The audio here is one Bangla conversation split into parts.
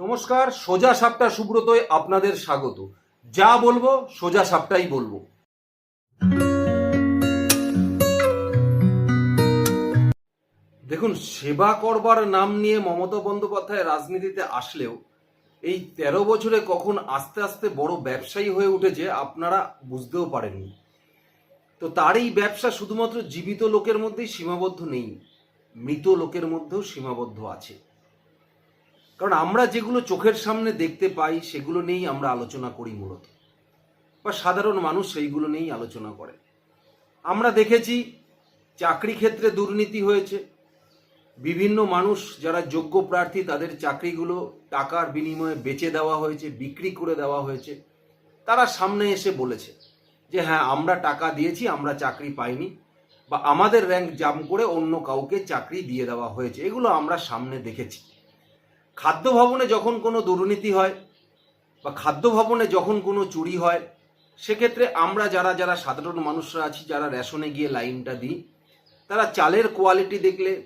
নমস্কার, সোজা সাপটা সুব্রতয় আপনাদের স্বাগত। যা বলব, সোজা সাপটাই বলব। দেখুন, সেবা করবার নাম নিয়ে মমতা বন্দ্যোপাধ্যায় রাজনীতিতে আসলেও, এই তেরো বছরে কখন আস্তে আস্তে বড় ব্যবসায়ী হয়ে উঠেছে, আপনারা বুঝতেও পারেননি। তো তার এই ব্যবসা শুধুমাত্র জীবিত লোকের মধ্যেই সীমাবদ্ধ নেই, মৃত লোকের মধ্যেও সীমাবদ্ধ আছে। কারণ আমরা যেগুলো চোখের সামনে দেখতে পাই, সেগুলো নিয়েই আমরা আলোচনা করি মূলত। বা সাধারণ মানুষ সেইগুলো নিয়েই আলোচনা করে। আমরা দেখেছি চাকরি ক্ষেত্রে দুর্নীতি হয়েছে। বিভিন্ন মানুষ, যারা যোগ্য প্রার্থী, তাদের চাকরিগুলো টাকার বিনিময়ে বেচে দেওয়া হয়েছে, বিক্রি করে দেওয়া হয়েছে। তারা সামনে এসে বলেছে যে হ্যাঁ আমরা টাকা দিয়েছি, আমরা চাকরি পাইনি। বা আমাদের র্যাঙ্ক জাম করে অন্য কাউকে চাকরি দিয়ে দেওয়া হয়েছে। এগুলো আমরা সামনে দেখেছি। খাদ্য ভবনে যখন কোনো দুর্নীতি হয় বা খাদ্য ভবনে যখন কোনো চুরি হয়, সেক্ষেত্রে আমরা যারা যারা সাধারণ মানুষরা আছি, যারা রেশনে গিয়ে লাইনটা দিই, তারা চালের কোয়ালিটি দেখলে,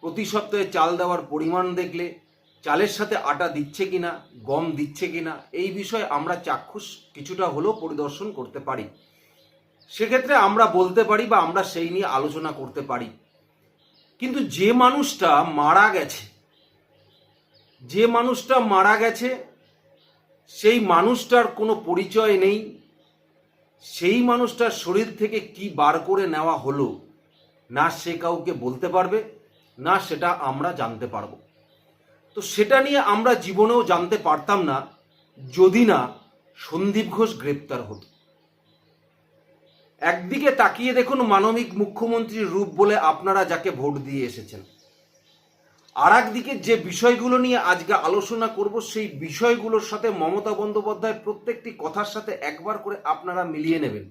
প্রতি সপ্তাহে চাল দেওয়ার পরিমাণ দেখলে, চালের সাথে আটা দিচ্ছে কিনা, গম দিচ্ছে কিনা, এই বিষয়ে আমরা চাক্ষুষ কিছুটা হলেও পরিদর্শন করতে পারি। সেক্ষেত্রে আমরা বলতে পারি বা আমরা সেই নিয়ে আলোচনা করতে পারি। কিন্তু যে মানুষটা মারা গেছে যে মানুষটা মারা গেছে, সেই মানুষটার কোনো পরিচয় নেই, সেই মানুষটার শরীর থেকে কি বার করে নেওয়া হলো, না সে কাউকে বলতে পারবে, না সেটা আমরা জানতে পারব। তো সেটা নিয়ে আমরা জীবনেও জানতে পারতাম না, যদি না সন্দীপ ঘোষ গ্রেপ্তার হতো। একদিকে তাকিয়ে দেখুন মানবিক মুখ্যমন্ত্রীর রূপ বলে আপনারা যাকে ভোট দিয়ে এসেছেন আর একদিকে যে বিষয়গুলো নিয়ে আজকে আলোচনা করব, সেই বিষয়গুলোর সাথে মমতা বন্দ্যোপাধ্যায় প্রত্যেকটি কথার সাথে একবার করে আপনারা মিলিয়ে নেবেন।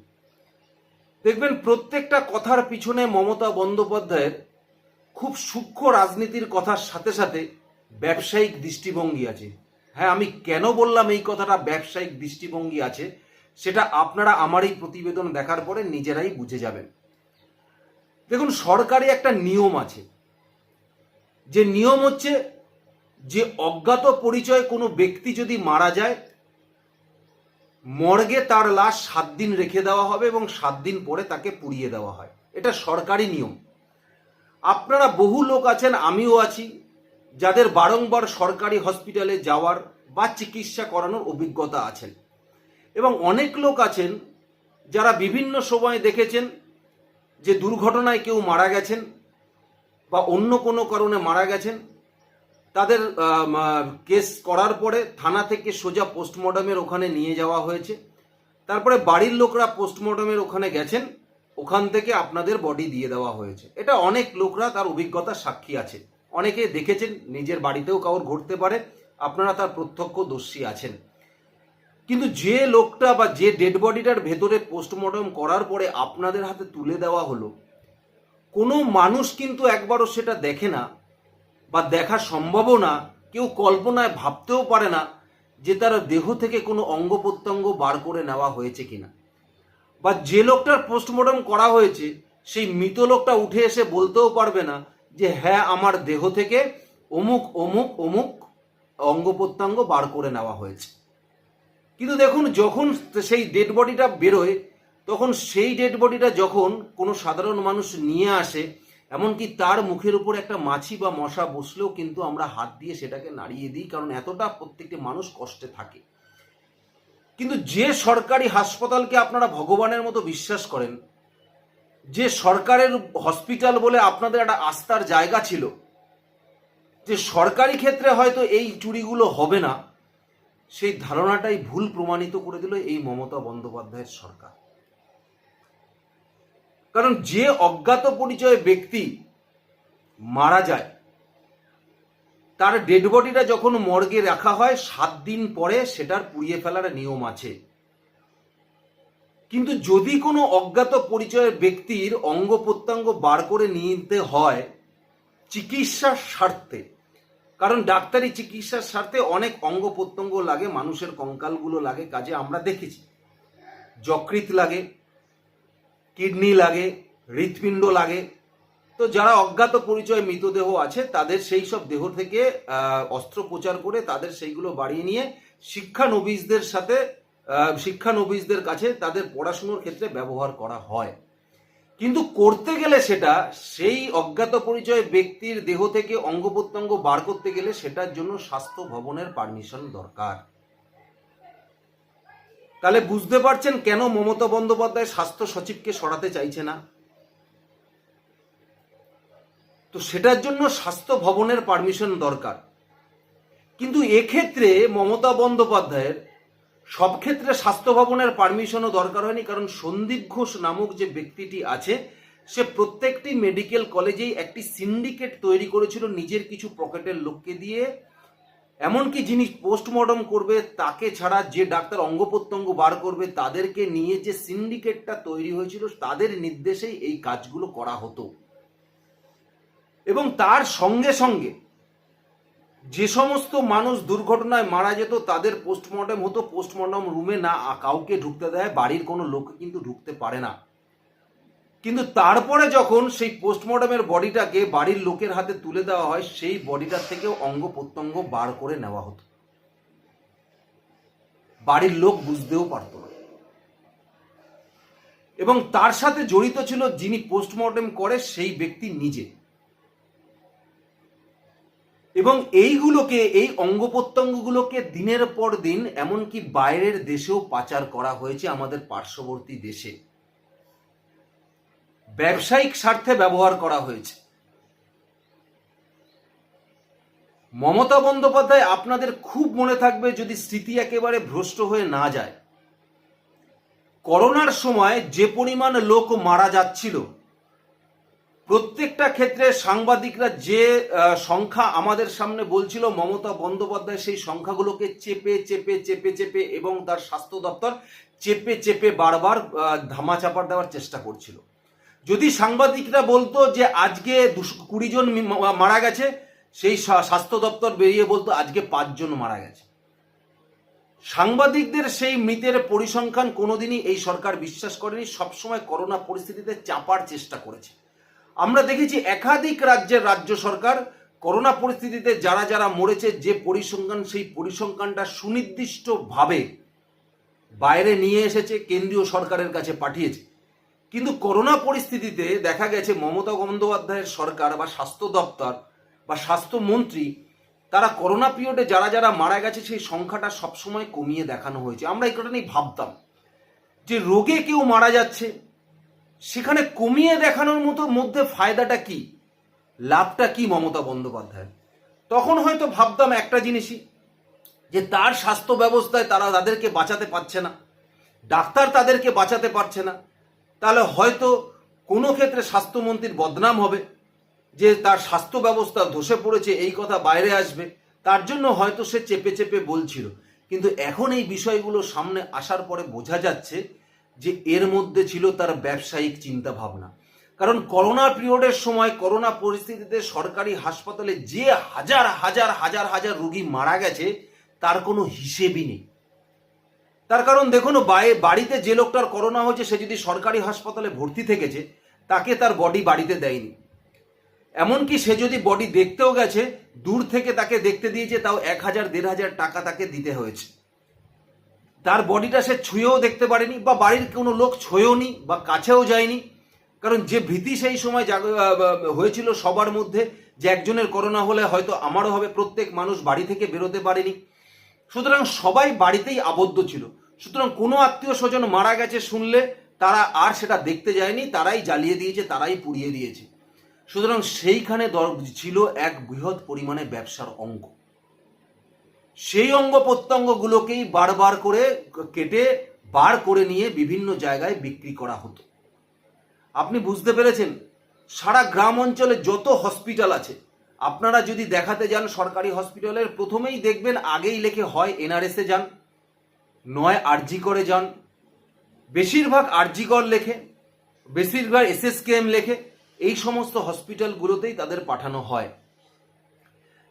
দেখবেন প্রত্যেকটা কথার পিছনে মমতা বন্দ্যোপাধ্যায়ের খুব সূক্ষ্ম রাজনীতির কথার সাথে সাথে ব্যবসায়িক দৃষ্টিভঙ্গি আছে। হ্যাঁ আমি কেন বললাম এই কথাটা ব্যবসায়িক দৃষ্টিভঙ্গি আছে, সেটা আপনারা আমার এই প্রতিবেদন দেখার পরে নিজেরাই বুঝে যাবেন। দেখুন, সরকারি একটা নিয়ম আছে। যে নিয়ম হচ্ছে যে অজ্ঞাত পরিচয় কোনো ব্যক্তি যদি মারা যায়, মর্গে তার লাশ সাত দিন রেখে দেওয়া হবে এবং সাত দিন পরে তাকে পুড়িয়ে দেওয়া হয়। এটা সরকারি নিয়ম। আপনারা বহু লোক আছেন, আমিও আছি, যাদের বারংবার সরকারি হসপিটালে যাওয়ার বা চিকিৎসা করানোর অভিজ্ঞতা আছেন। এবং অনেক লোক আছেন যারা বিভিন্ন সময় দেখেছেন যে দুর্ঘটনায় কেউ মারা গেছেন বা অন্য কোনো কারণে মারা গেছেন, তাদের কেস করার পরে থানা থেকে সোজা পোস্টমর্টমের ওখানে নিয়ে যাওয়া হয়েছে। তারপরে বাড়ির লোকরা পোস্টমর্টমের ওখানে গেছেন, ওখান থেকে আপনাদের বডি দিয়ে দেওয়া হয়েছে। এটা অনেক লোকরা তার অভিজ্ঞতা সাক্ষী আছে। অনেকে দেখেছেন, নিজের বাড়িতেও কাউর ঘটতে পারে, আপনারা তার প্রত্যক্ষদর্শী আছেন। কিন্তু যে লোকটা বা যে ডেড বডিটার ভেতরে পোস্টমর্টম করার পরে আপনাদের হাতে তুলে দেওয়া হলো কোনো মানুষ কিন্তু একবারও সেটা দেখে না বা দেখা সম্ভবও না, কেউ কল্পনায় ভাবতেও পারে না যে তার দেহ থেকে কোনো অঙ্গ প্রত্যঙ্গ বার করে নেওয়া হয়েছে কিনা। বা যে লোকটার পোস্টমর্টম করা হয়েছে, সেই মৃত লোকটা উঠে এসে বলতেও পারবে না যে হ্যাঁ আমার দেহ থেকে অমুক অমুক অমুক অঙ্গ প্রত্যঙ্গ বার করে নেওয়া হয়েছে। কিন্তু দেখুন, যখন সেই ডেড বডিটা বেরোয় তখন সেই ডেড বডিটা যখন কোনো সাধারণ মানুষ নিয়ে আসে, এমনকি তার মুখের উপর একটা মাছি বা মশা বসলেও কিন্তু আমরা হাত দিয়ে সেটাকে নাড়িয়ে দিই, কারণ এতটা প্রত্যেকটি মানুষ কষ্টে থাকে। কিন্তু যে সরকারি হাসপাতালকে আপনারা ভগবানের মতো বিশ্বাস করেন, যে সরকারের হসপিটাল বলে আপনাদের একটা আস্থার জায়গা ছিল, যে সরকারি ক্ষেত্রে হয়তো এই চুরিগুলো হবে না, সেই ধারণাটাই ভুল প্রমাণিত করে দিল এই মমতা বন্দ্যোপাধ্যায়ের সরকার। কারণ যে অজ্ঞাত পরিচয় ব্যক্তি মারা যায়, তার ডেড বডিটা যখন মর্গে রাখা হয়, সাত দিন পরে সেটার পুড়িয়ে ফেলার নিয়ম আছে। কিন্তু যদি কোনো অজ্ঞাত পরিচয়ের ব্যক্তির অঙ্গ প্রত্যঙ্গ বার করে নিতে হয় চিকিৎসার স্বার্থে, কারণ ডাক্তারি চিকিৎসার স্বার্থে অনেক অঙ্গ প্রত্যঙ্গ লাগে, মানুষের কঙ্কালগুলো লাগে, কাজে আমরা দেখেছি। যকৃত লাগে কিডনি লাগে, হৃৎপিণ্ড লাগে। তো যারা অজ্ঞাত পরিচয় মৃতদেহ আছে, তাদের সেই সব দেহ থেকে অস্ত্রোপচার করে তাদের সেইগুলো বাড়িয়ে নিয়ে শিক্ষানবিশদের সাথে শিক্ষানবিশদের কাছে তাদের পড়াশুনোর ক্ষেত্রে ব্যবহার করা হয়। কিন্তু করতে গেলে সেটা, সেই অজ্ঞাত পরিচয় ব্যক্তির দেহ থেকে অঙ্গ প্রত্যঙ্গ বার করতে গেলে সেটার জন্য স্বাস্থ্য ভবনের পারমিশন দরকার। তাহলে বুঝতে পারছেন কেন মমতা বন্দ্যোপাধ্যায় স্বাস্থ্য সচিবকে সরাতে চাইছে না? তো সেটার জন্য স্বাস্থ্য ভবনের পারমিশন দরকার। কিন্তু এক্ষেত্রে মমতা বন্দ্যোপাধ্যায়ের সব ক্ষেত্রে স্বাস্থ্য ভবনের পারমিশনও দরকার হয়নি, কারণ সন্দীপ ঘোষ নামক যে ব্যক্তিটি আছে, সে প্রত্যেকটি মেডিকেল কলেজেই একটি সিন্ডিকেট তৈরি করেছিল নিজের কিছু পকেটের লোককে দিয়ে। এমনকি যিনি পোস্টমর্টম করবে, তাকে ছাড়া যে ডাক্তার অঙ্গ প্রত্যঙ্গ বার করবে, তাদেরকে নিয়ে যে সিন্ডিকেটটা তৈরি হয়েছিল, তাদের নির্দেশেই এই কাজগুলো করা হতো। এবং তার সঙ্গে সঙ্গে যে সমস্ত মানুষ দুর্ঘটনায় মারা যেত, তাদের পোস্টমর্টম হতো। পোস্টমর্টম রুমে না, কাউকে ঢুকতে দেয়, বাড়ির কোনো লোক কিন্তু ঢুকতে পারে না। কিন্তু তারপরে যখন সেই পোস্টমর্টমের বডিটাকে বাড়ির লোকের হাতে তুলে দেওয়া হয়, সেই বডিটার থেকেও অঙ্গ প্রত্যঙ্গ বার করে নেওয়া হতো। বাড়ির লোক বুঝতেও পারতো না। এবং তার সাথে জড়িত ছিল যিনি পোস্টমর্টম করে, সেই ব্যক্তি নিজে। এবং এইগুলোকে, এই অঙ্গ প্রত্যঙ্গগুলোকে দিনের পর দিন, এমনকি বাইরের দেশেও পাচার করা হয়েছে আমাদের পার্শ্ববর্তী দেশে। ব্যবসায়িক স্বার্থে ব্যবহার করা হয়েছে। মমতা বন্দ্যোপাধ্যায় আপনাদের খুব মনে থাকবে যদি স্মৃতি একেবারে ভ্রষ্ট হয়ে না যায়। করোনার সময় যে পরিমাণ লোক মারা যাচ্ছিল প্রত্যেকটা ক্ষেত্রে সাংবাদিকরা যে সংখ্যা আমাদের সামনে বলছিল মমতা বন্দ্যোপাধ্যায় সেই সংখ্যাগুলোকে চেপে চেপে চেপে চেপে এবং তার স্বাস্থ্য দপ্তর চেপে চেপে বারবার আহ, ধামাচাপা দেওয়ার চেষ্টা করছিল। যদি সাংবাদিকরা বলতো যে আজকে দুশো কুড়ি জন মারা গেছে, সেই স্বাস্থ্য দপ্তর বেরিয়ে বলতো আজকে পাঁচজন মারা গেছে। সাংবাদিকদের সেই মৃতের পরিসংখ্যান কোনোদিনই এই সরকার বিশ্বাস করেনি, সবসময় করোনা পরিস্থিতিতে চাপার চেষ্টা করেছে। আমরা দেখেছি একাধিক রাজ্যের রাজ্য সরকার করোনা পরিস্থিতিতে যারা যারা মরেছে, যে পরিসংখ্যান, সেই পরিসংখ্যানটা সুনির্দিষ্টভাবে বাইরে নিয়ে এসেছে, কেন্দ্রীয় সরকারের কাছে পাঠিয়েছে। কিন্তু করোনা পরিস্থিতিতে দেখা গেছে মমতা বন্দ্যোপাধ্যায়ের সরকার বা স্বাস্থ্য দপ্তর বা স্বাস্থ্যমন্ত্রী তারা করোনা পিরিয়ডে যারা যারা মারা গেছে সেই সংখ্যাটা সবসময় কমিয়ে দেখানো হয়েছে। আমরা এই নিয়ে ভাবতাম যে রোগে কেউ মারা যাচ্ছে, সেখানে কমিয়ে দেখানোর মতো মধ্যে ফায়দাটা কি? লাভটা কি মমতা বন্দ্যোপাধ্যায় তখন হয়তো ভাবতাম একটা জিনিসই, যে তার স্বাস্থ্য ব্যবস্থায় তারা তাদেরকে বাঁচাতে পারছে না, ডাক্তার তাদেরকে বাঁচাতে পারছে না তাহলে হয়তো কোনো ক্ষেত্রে স্বাস্থ্যমন্ত্রীর বদনাম হবে যে তার স্বাস্থ্য ব্যবস্থা ধসে পড়েছে, এই কথা বাইরে আসবে। তার জন্য হয়তো সে চেপে চেপে বলছিল। কিন্তু এখন এই বিষয়গুলো সামনে আসার পরে বোঝা যাচ্ছে যে এর মধ্যে ছিল তার ব্যবসায়িক চিন্তা ভাবনা কারণ করোনা পিরিয়ডের সময়, করোনা পরিস্থিতিতে সরকারি হাসপাতালে যে হাজার হাজার হাজার হাজার রুগী মারা গেছে, তার কোনো হিসেবই নেই। তার কারণ দেখুন বাড়িতে যে লোকটার করোনা হয়েছে, সে যদি সরকারি হাসপাতালে ভর্তি থেকেছে, তাকে তার বডি বাড়িতে দেয়নি। এমনকি সে যদি বডি দেখতেও গেছে, দূর থেকে তাকে দেখতে দিয়েছে, তাও এক হাজার, দেড় হাজার টাকা তাকে দিতে হয়েছে। তার বডিটা সে ছুঁয়েও দেখতে পারেনি, বা বাড়ির কোনো লোক ছুঁয়েও বা কাছেও যায়নি। কারণ যে ভীতি সেই সময় হয়েছিল সবার মধ্যে, যে একজনের করোনা হলে হয়তো আমারও হবে, প্রত্যেক মানুষ বাড়ি থেকে বেরোতে পারেনি। সুতরাং সবাই বাড়িতেই আবদ্ধ ছিল। সুতরাং কোনো আত্মীয় স্বজন মারা গেছে শুনলে তারা আর সেটা দেখতে যায়নি, তারাই জ্বালিয়ে দিয়েছে, তারাই পুড়িয়ে দিয়েছে। সুতরাং সেইখানে ছিল এক বৃহৎ পরিমাণে ব্যবসার অঙ্গ। সেই অঙ্গ প্রত্যঙ্গগুলোকেই বারবার করে কেটে, বার করে নিয়ে বিভিন্ন জায়গায় বিক্রি করা হতো। আপনি বুঝতে পেরেছেন, সারা গ্রাম অঞ্চলে যত হসপিটাল আছে আপনারা যদি দেখাতে যান সরকারি হসপিটালের, প্রথমেই দেখবেন আগেই লেখে হয় এনআরএসে যান, নয় আরজি করে যান। বেশিরভাগ আরজিকর লেখে, বেশিরভাগ এসএসকেএম লেখে, এই সমস্ত হসপিটালগুলোতেই তাদের পাঠানো হয়।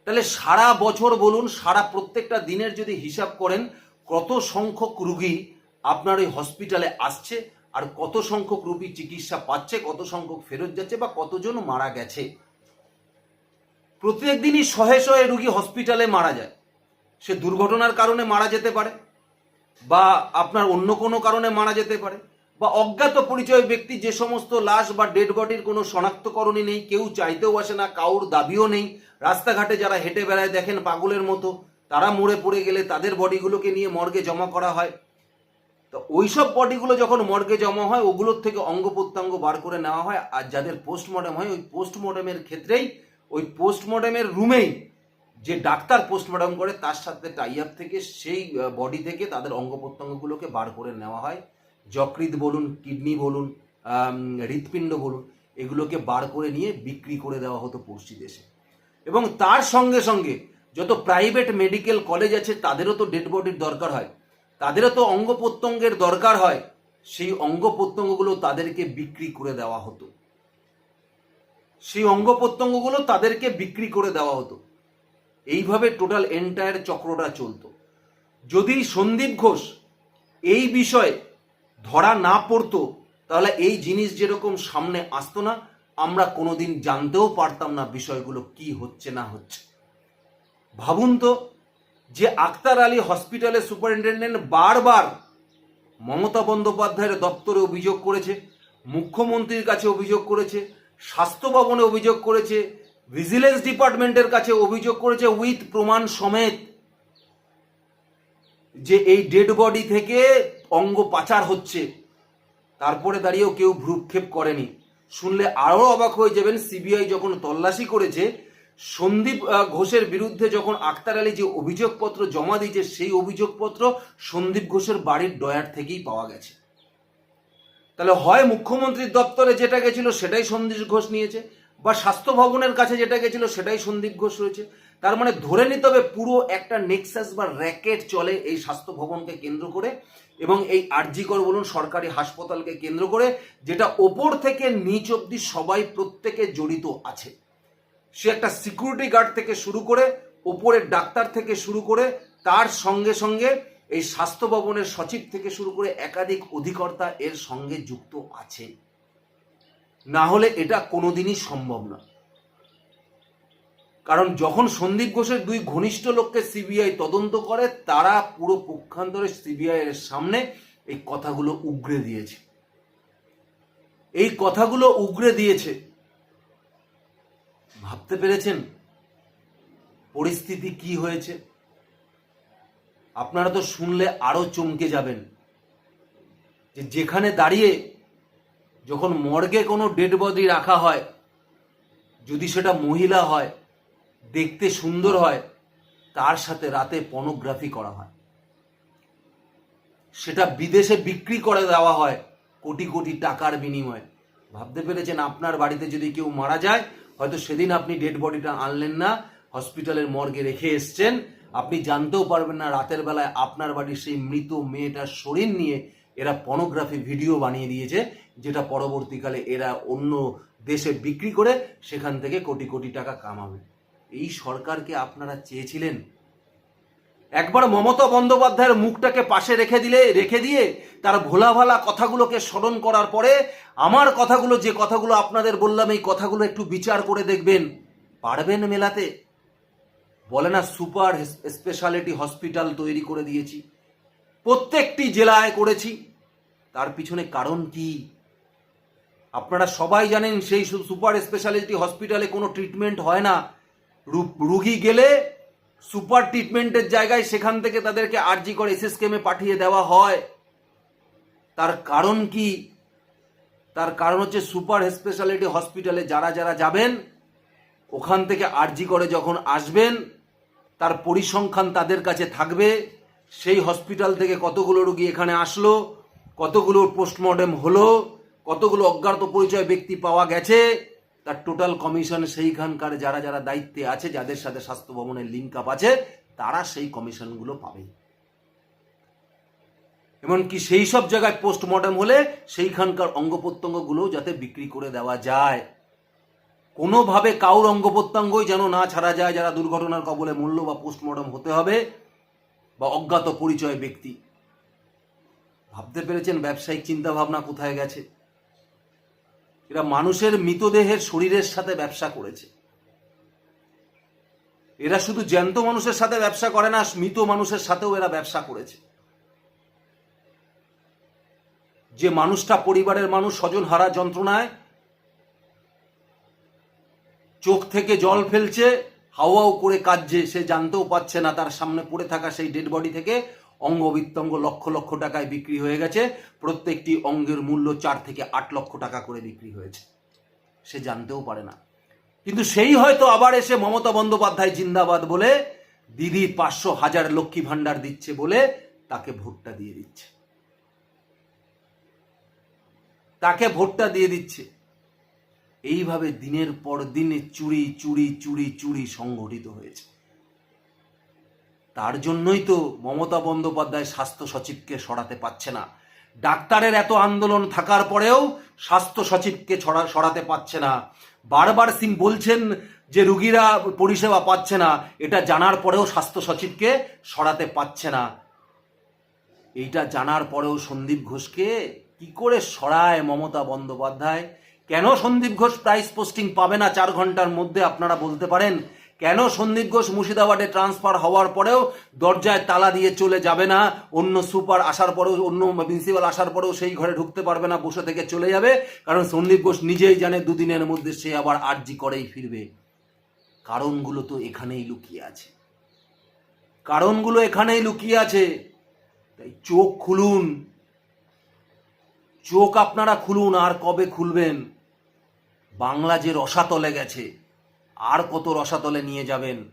তাহলে সারা বছর বলুন, সারা প্রত্যেকটা দিনের যদি হিসাব করেন, কত সংখ্যক রুগী আপনার ওই হসপিটালে আসছে, আর কত সংখ্যক রোগী চিকিৎসা পাচ্ছে, কত সংখ্যক ফেরত যাচ্ছে, বা কতজন মারা গেছে? প্রত্যেক দিনই শহে শহে রুগী হসপিটালে মারা যায়। সে দুর্ঘটনার কারণে মারা যেতে পারে, বা আপনার অন্য কোনো কারণে মারা যেতে পারে, বা অজ্ঞাত পরিচয় ব্যক্তি যে সমস্ত লাশ বা ডেড বডির কোনো শনাক্তকরণই নেই, কেউ চাইতেও আসে না, কাউর দাবিও নেই। রাস্তাঘাটে যারা হেঁটে বেড়ায় দেখেন পাগলের মতো, তারা মরে পড়ে গেলে তাদের বডিগুলোকে নিয়ে মর্গে জমা করা হয়। তো ওইসব বডিগুলো যখন মর্গে জমা হয়, ওগুলোর থেকে অঙ্গ প্রত্যঙ্গ বার করে নেওয়া হয়। আর যাদের পোস্টমর্টম হয়, ওই পোস্টমর্টমের ক্ষেত্রেই ওই পোস্টমর্টমের রুমেই যে ডাক্তার পোস্টমর্টম করে, তার সাথে টাই আপ থেকে সেই বডি থেকে তাদের অঙ্গ প্রত্যঙ্গগুলোকে বার করে নেওয়া হয়। যকৃৎ বলুন কিডনি বলুন হৃৎপিণ্ড বলুন, এগুলোকে বার করে নিয়ে বিক্রি করে দেওয়া হতো পড়শি দেশে। এবং তার সঙ্গে সঙ্গে যত প্রাইভেট মেডিকেল কলেজ আছে, তাদেরও তো ডেড বডির দরকার হয়। তাদেরও তো অঙ্গ প্রত্যঙ্গের দরকার হয়। সেই অঙ্গ প্রত্যঙ্গগুলো তাদেরকে বিক্রি করে দেওয়া হতো। সেই অঙ্গ প্রত্যঙ্গগুলো তাদেরকে বিক্রি করে দেওয়া হতো। এইভাবে টোটাল এন্টায়ার চক্রটা চলতো। যদি সন্দীপ ঘোষ এই বিষয়ে ধরা না পড়তো, তাহলে এই জিনিস যেরকম সামনে আসতো না, আমরা কোনোদিন জানতেও পারতাম না বিষয়গুলো কি হচ্ছে না হচ্ছে। ভাবুন তো যে আক্তার আলী হসপিটালের সুপারিনটেন্ডেন্ট বারবার মমতা বন্দ্যোপাধ্যায়ের দপ্তরে অভিযোগ করেছে, মুখ্যমন্ত্রীর কাছে অভিযোগ করেছে স্বাস্থ্য ভবনে অভিযোগ করেছে, ভিজিলেন্স ডিপার্টমেন্টের কাছে অভিযোগ করেছে উইথ প্রমাণ সমেত যে এই ডেড বডি থেকে অঙ্গ পাচার হচ্ছে। তারপরে দাঁড়িয়েও কেউ ভ্রুক্ষেপ করেনি। শুনলে আরও অবাক হয়ে যাবেন, সিবিআই যখন তল্লাশি করেছে, সন্দীপ ঘোষের বিরুদ্ধে যখন আক্তার আলী যে অভিযোগপত্র জমা দিয়েছে, সেই অভিযোগপত্র সন্দীপ ঘোষের বাড়ির ডয়ার থেকেই পাওয়া গেছে। তাহলে হয় মুখ্যমন্ত্রীর দপ্তরে যেটা গেছিল সেটাই সন্দীপ ঘোষ নিয়েছে, বা স্বাস্থ্য ভবনের কাছে যেটা গেছিল সেটাই সন্দীপ ঘোষ রয়েছে। তার মানে ধরে নিতে হবে পুরো একটা নেক্সাস বা র্যাকেট চলে এই স্বাস্থ্য ভবনকে কেন্দ্র করে, এবং এই আরজিকর বলুন সরকারি হাসপাতালকে কেন্দ্র করে, যেটা ওপর থেকে নিচ অব্দি সবাই প্রত্যেকে জড়িত আছে। সে একটা সিকিউরিটি গার্ড থেকে শুরু করে, ওপরের ডাক্তার থেকে শুরু করে, তার সঙ্গে সঙ্গে এই স্বাস্থ্য ভবনের সচিব থেকে শুরু করে একাধিক অধিকর্তা এর সঙ্গে যুক্ত আছে। না হলে এটা কোনোদিনই সম্ভব না। কারণ যখন সন্দীপ ঘোষের দুই ঘনিষ্ঠ লোককে সিবিআই তদন্ত করে, তারা পুরো পক্ষান্তরে সিবিআই এর সামনে এই কথাগুলো উগরে দিয়েছে। এই কথাগুলো উগরে দিয়েছে। ভাবতে পেরেছেন পরিস্থিতি কি হয়েছে? আপনারা তো শুনলে আরও চমকে যাবেন। যে যেখানে দাঁড়িয়ে যখন মর্গে কোনো ডেড বডি রাখা হয়, যদি সেটা মহিলা হয়, দেখতে সুন্দর হয়, তার সাথে রাতে পনোগ্রাফি করা হয়। সেটা বিদেশে বিক্রি করে দেওয়া হয় কোটি কোটি টাকার বিনিময়ে। ভাবতে পেরেছেন আপনার বাড়িতে যদি কেউ মারা যায়, হয়তো সেদিন আপনি ডেড বডিটা আনলেন না হসপিটালের মর্গে রেখে এসছেন আপনি জানতেও পারবেন না, রাতের বেলায় আপনার বাড়ির সেই মৃত মেয়েটার শরীর নিয়ে এরা পর্নোগ্রাফি ভিডিও বানিয়ে দিয়েছে, যেটা পরবর্তীকালে এরা অন্য দেশে বিক্রি করে সেখান থেকে কোটি কোটি টাকা কামাবে। এই সরকারকে আপনারা চেয়েছিলেন? একবার মমতা বন্দ্যোপাধ্যায়ের মুখটাকে পাশে রেখে দিলে, রেখে দিয়ে তার ভোলা ভালা কথাগুলোকে স্মরণ করার পরে আমার কথাগুলো, যে কথাগুলো আপনাদের বললাম, এই কথাগুলো একটু বিচার করে দেখবেন। পারবেন মেলাতে? বলে না, সুপার স্পেশালিটি হসপিটাল তৈরি করে দিয়েছি। প্রত্যেকটি জেলায় করেছি। তার পিছনে কারণ কি? আপনারা সবাই জানেন, সেই সুপার স্পেশালিটি হসপিটালে কোনো ট্রিটমেন্ট হয় না। রুগী গেলে সুপার ট্রিটমেন্টের জায়গায় সেখান থেকে তাদেরকে আরজি করে এসএসকেমে পাঠিয়ে দেওয়া হয়। তার কারণ কি? তার কারণ হচ্ছে সুপার স্পেশালিটি হসপিটালে যারা যারা যাবেন, ওখান থেকে আরজি করে যখন আসবেন তার পরিসংখ্যান তাদের কাছে থাকবে। সেই হসপিটাল থেকে কতগুলো রুগী এখানে আসলো, কতগুলো পোস্টমর্টেম হলো, কতগুলো অজ্ঞাত পরিচয় ব্যক্তি পাওয়া গেছে, তার টোটাল কমিশন সেইখানকার যারা যারা দায়িত্বে আছে, যাদের সাথে স্বাস্থ্য ভবনের লিঙ্ক আপ আছে, তারা সেই কমিশনগুলো পাবে। এমনকি সেই সব জায়গায় পোস্টমর্টেম হলে সেইখানকার অঙ্গ প্রত্যঙ্গগুলো যাতে বিক্রি করে দেওয়া যায়। কোনোভাবে কাউর অঙ্গ প্রত্যঙ্গই যেন না ছাড়া যায়, যারা দুর্ঘটনার কবলে মূল্য বা পোস্টমর্টম হতে হবে, বা অজ্ঞাত পরিচয় ব্যক্তি। ভাবতে পেরেছেন ব্যবসায়িক চিন্তা ভাবনা কোথায় গেছে? এরা মানুষের মৃতদেহের শরীরের সাথে ব্যবসা করেছে। এরা শুধু জ্যান্ত মানুষের সাথে ব্যবসা করে না, মৃত মানুষের সাথেও এরা ব্যবসা করেছে। যে মানুষটা পরিবারের মানুষ স্বজন হারা যন্ত্রণায় চোখ থেকে জল ফেলছে, হাওয়াও করে কাঁদছে, সে জানতেও পারছে না তার সামনে পড়ে থাকা সেই ডেড বডি থেকে অঙ্গ বিত্তঙ্গ লক্ষ লক্ষ টাকায় বিক্রি হয়ে গেছে, প্রত্যেকটি অঙ্গের মূল্য চার থেকে আট লক্ষ টাকা করে বিক্রি হয়েছে। সে জানতেও পারে না। কিন্তু সেই হয়তো আবার এসে মমতা বন্দ্যোপাধ্যায় জিন্দাবাদ বলে, দিদি পাঁচশো হাজার লক্ষ্মী ভাণ্ডার দিচ্ছে বলে তাকে ভোটটা দিয়ে দিচ্ছে। তাকে ভোটটা দিয়ে দিচ্ছে। এইভাবে দিনের পর দিনে চুরি চুরি চুরি চুরি সংঘটিত হয়েছে। তার জন্যই তো মমতা বন্দ্যোপাধ্যায় স্বাস্থ্য সচিবকে সরাতে পারছে না। ডাক্তারের এত আন্দোলন থাকার পরেও স্বাস্থ্য সচিবকে ছড়া, সরাতে পারছে না। বারবার সিং বলছেন যে রুগীরা পরিষেবা পাচ্ছে না, এটা জানার পরেও স্বাস্থ্য সচিবকে সরাতে পারছে না। এইটা জানার পরেও সন্দীপ ঘোষকে কি করে সরায় মমতা বন্দ্যোপাধ্যায়? কেন সন্দীপ ঘোষ প্রাইস পোস্টিং পাবে না চার ঘণ্টার মধ্যে আপনারা বলতে পারেন? কেন সন্দীপ ঘোষ মুর্শিদাবাদে ট্রান্সফার হওয়ার পরেও দরজায় তালা দিয়ে চলে যাবে না? অন্য সুপার আসার পরেও, অন্য প্রিন্সিপাল আসার পরেও সেই ঘরে ঢুকতে পারবে না, বসে থেকে চলে যাবে। কারণ সন্দীপ ঘোষ নিজেই জানে দুদিনের মধ্যে সে আবার আর্জি করেই ফিরবে। কারণগুলো তো এখানেই লুকিয়ে আছে। কারণগুলো এখানেই লুকিয়ে আছে। তাই চোখ খুলুন। চোখ আপনারা খুলুন, আর কবে খুলবেন? বাংলা যে রসাতলে গেছে, আর কত রসাতলে নিয়ে যাবেন?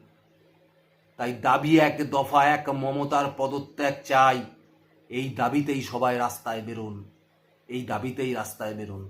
তাই দাবি এক দফা এক মমতার পদত্যাগ চাই। এই দাবিতেই সবাই রাস্তায় বেরোন। এই দাবিতেই রাস্তায় বেরোন।